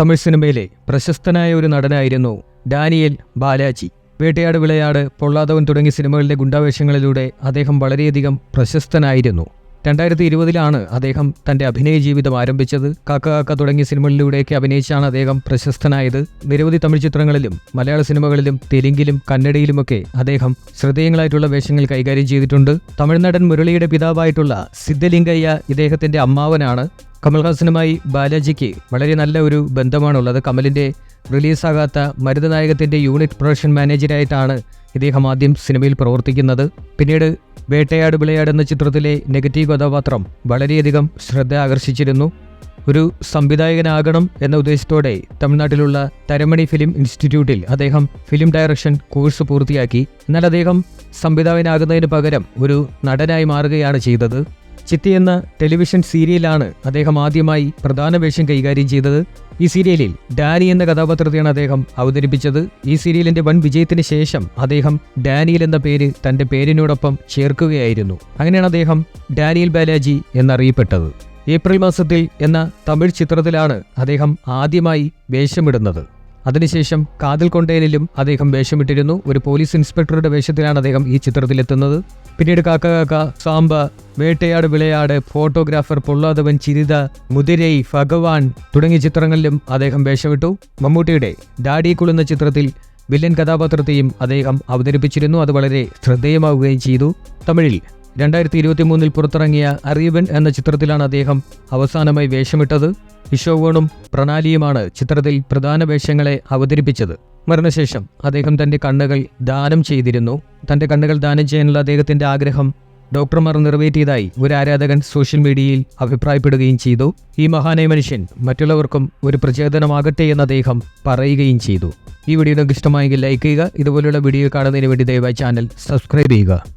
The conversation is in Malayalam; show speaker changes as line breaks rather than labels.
തമിഴ് സിനിമയിലെ പ്രശസ്തനായ ഒരു നടനായിരുന്നു ഡാനിയൽ ബാലാജി. വേട്ടയാട് വിളയാട് പൊള്ളാതവൻ തുടങ്ങിയ സിനിമകളിലെ ഗുണ്ടാവേഷങ്ങളിലൂടെ അദ്ദേഹം വളരെയധികം പ്രശസ്തനായിരുന്നു. രണ്ടായിരത്തി ഇരുപതിലാണ് അദ്ദേഹം തന്റെ അഭിനയ ജീവിതം ആരംഭിച്ചത്. കാക്ക കാക്ക തുടങ്ങിയ സിനിമകളിലൂടെയൊക്കെ അഭിനയിച്ചാണ് അദ്ദേഹം പ്രശസ്തനായത്. നിരവധി തമിഴ് ചിത്രങ്ങളിലും മലയാള സിനിമകളിലും തെലുങ്കിലും കന്നഡയിലുമൊക്കെ അദ്ദേഹം ശ്രദ്ധേയങ്ങളായിട്ടുള്ള വേഷങ്ങൾ കൈകാര്യം ചെയ്തിട്ടുണ്ട്. തമിഴ്നടൻ മുരളിയുടെ പിതാവായിട്ടുള്ള സിദ്ധലിംഗയ്യ ഇദ്ദേഹത്തിന്റെ അമ്മാവനാണ്. കമൽഹാസനുമായി ബാലാജിക്ക് വളരെ നല്ല ഒരു ബന്ധമാണുള്ളത്. കമലിന്റെ റിലീസാകാത്ത മരുതനായകത്തിന്റെ യൂണിറ്റ് പ്രൊഡക്ഷൻ മാനേജരായിട്ടാണ് ഇദ്ദേഹം ആദ്യം സിനിമയിൽ പ്രവർത്തിക്കുന്നത്. പിന്നീട് വേട്ടയാട് വിളയാട് എന്ന ചിത്രത്തിലെ നെഗറ്റീവ് കഥാപാത്രം വളരെയധികം ശ്രദ്ധ ആകർഷിച്ചിരുന്നു. ഒരു സംവിധായകനാകണം എന്ന ഉദ്ദേശത്തോടെ തമിഴ്നാട്ടിലുള്ള തരമണി ഫിലിം ഇൻസ്റ്റിറ്റ്യൂട്ടിൽ അദ്ദേഹം ഫിലിം ഡയറക്ഷൻ കോഴ്സ് പൂർത്തിയാക്കി. എന്നാൽ അദ്ദേഹം സംവിധായകനാകുന്നതിന് പകരം ഒരു നടനായി മാറുകയാണ് ചെയ്തത്. ചിത്തി എന്ന ടെലിവിഷൻ സീരിയലാണ് അദ്ദേഹം ആദ്യമായി പ്രധാന വേഷം കൈകാര്യം ചെയ്തത്. ഈ സീരിയലിൽ ഡാനി എന്ന കഥാപാത്രത്തെയാണ് അദ്ദേഹം അവതരിപ്പിച്ചത്. ഈ സീരിയലിന്റെ വൻ വിജയത്തിന് ശേഷം അദ്ദേഹം ഡാനിയൽ എന്ന പേര് തന്റെ പേരിനോടൊപ്പം ചേർക്കുകയായിരുന്നു. അങ്ങനെയാണ് അദ്ദേഹം ഡാനിയൽ ബാലാജി എന്നറിയപ്പെട്ടത്. ഏപ്രിൽ മാസത്തിൽ എന്ന തമിഴ് ചിത്രത്തിലാണ് അദ്ദേഹം ആദ്യമായി വേഷമിടുന്നത്. അതിനുശേഷം കാതൽ കൊണ്ടേനിലും അദ്ദേഹം വേഷമിട്ടിരുന്നു. ഒരു പോലീസ് ഇൻസ്പെക്ടറുടെ വേഷത്തിലാണ് അദ്ദേഹം ഈ ചിത്രത്തിലെത്തുന്നത്. പിന്നീട് കാക്ക കാക്ക സാമ്പ വേട്ടയാട് വിളയാട് ഫോട്ടോഗ്രാഫർ പൊള്ളാതവൻ ചിരിത മുതിരൈ ഭഗവാൻ തുടങ്ങിയ ചിത്രങ്ങളിലും അദ്ദേഹം വേഷമിട്ടു. മമ്മൂട്ടിയുടെ ഡാഡി കുളുന്ന ചിത്രത്തിൽ വില്ലൻ കഥാപാത്രത്തെയും അദ്ദേഹം അവതരിപ്പിച്ചിരുന്നു. അത് വളരെ ശ്രദ്ധേയമാവുകയും ചെയ്തു. തമിഴിൽ രണ്ടായിരത്തി ഇരുപത്തി മൂന്നിൽ പുറത്തിറങ്ങിയ അറിയവൻ എന്ന ചിത്രത്തിലാണ് അദ്ദേഹം അവസാനമായി വേഷമിട്ടത്. ഇഷോവോണും പ്രണാലിയുമാണ് ചിത്രത്തിൽ പ്രധാന വേഷങ്ങളെ അവതരിപ്പിച്ചത്. മരണശേഷം അദ്ദേഹം തന്റെ കണ്ണുകൾ ദാനം ചെയ്തിരുന്നു. തന്റെ കണ്ണുകൾ ദാനം ചെയ്യാനുള്ള അദ്ദേഹത്തിന്റെ ആഗ്രഹം ഡോക്ടർമാർ നിറവേറ്റിയതായി ഒരു ആരാധകൻ സോഷ്യൽ മീഡിയയിൽ അഭിപ്രായപ്പെടുകയും ചെയ്തു. ഈ മഹാനായ മനുഷ്യൻ മറ്റുള്ളവർക്കും ഒരു പ്രചോദനമാകട്ടെ എന്ന് അദ്ദേഹം പറയുകയും ചെയ്തു. ഈ വീഡിയോ നിങ്ങൾക്ക് ഇഷ്ടമായെങ്കിൽ ലൈക്ക് ചെയ്യുക. ഇതുപോലുള്ള വീഡിയോ കാണുന്നതിന് വേണ്ടി ദയവായി ചാനൽ സബ്സ്ക്രൈബ് ചെയ്യുക.